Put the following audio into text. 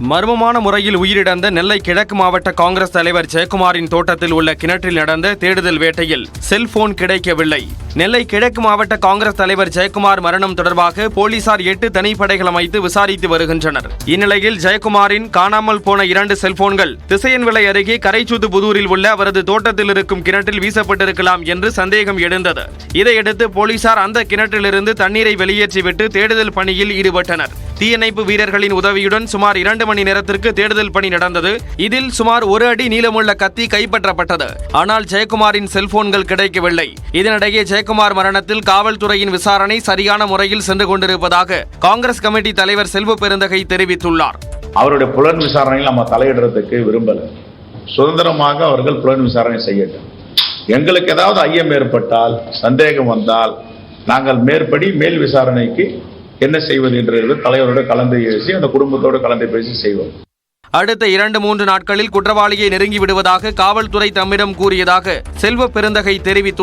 மர்மமான முறையில் உயிரிழந்த நெல்லை கிழக்கு மாவட்ட காங்கிரஸ் தலைவர் ஜெயக்குமாரின் தோட்டத்தில் உள்ள கிணற்றில் நடந்த தேடுதல் வேட்டையில் செல்போன் கிடைக்கவில்லை. நெல்லை கிழக்கு மாவட்ட காங்கிரஸ் தலைவர் ஜெயக்குமார் மரணம் தொடர்பாக போலீசார் எட்டு தனிப்படைகள் அமைத்து விசாரித்து வருகின்றனர். இந்நிலையில் ஜெயக்குமாரின் காணாமல் போன இரண்டு செல்போன்கள் திசையன்விளை அருகே கரைச்சூத்து புதூரில் உள்ள அவரது தோட்டத்தில் இருக்கும் கிணற்றில் வீசப்பட்டிருக்கலாம் என்று சந்தேகம் எழுந்தது. இதையடுத்து போலீசார் அந்த கிணற்றிலிருந்து தண்ணீரை வெளியேற்றிவிட்டு தேடுதல் பணியில் ஈடுபட்டனர். தீயணைப்பு வீரர்களின் உதவியுடன் சுமார் இரண்டு மணி நேரத்திற்கு தேடுதல் பணி நடந்தது. இதில் சுமார் ஒரு அடி நீளமுள்ள கத்தி கைப்பற்றப்பட்டது. ஆனால் ஜெயக்குமாரின் செல்போன்கள் கிடைக்கவில்லை. இதனிடையே ஜெயக்குமார் மரணத்தில் காவல்துறையின் விசாரணை சரியான முறையில் சென்று கொண்டிருப்பதாக காங்கிரஸ் கமிட்டி தலைவர் செல்வ பெருந்தகை தெரிவித்துள்ளார். அவருடைய புலன் விசாரணையில் நம்ம தலையிடுறதுக்கு விரும்பல. சுதந்திரமாக அவர்கள் புலன் விசாரணை செய்யட்டும். எங்களுக்கு ஏதாவது ஐயம் ஏற்பட்டால் சந்தேகம் வந்தால் நாங்கள் மேற்படி மேல் விசாரணைக்கு என்ன செய்வது என்று தலைவரோடு கலந்து பேசி அந்த குடும்பத்தோடு கலந்து பேசி செய்வோம். அடுத்த இரண்டு மூன்று நாட்களில் குற்றவாளியை நெருங்கி விடுவதாக காவல்துறை தம்மிடம் கூறியதாக செல்வ பெருந்தகை தெரிவித்துள்ளார்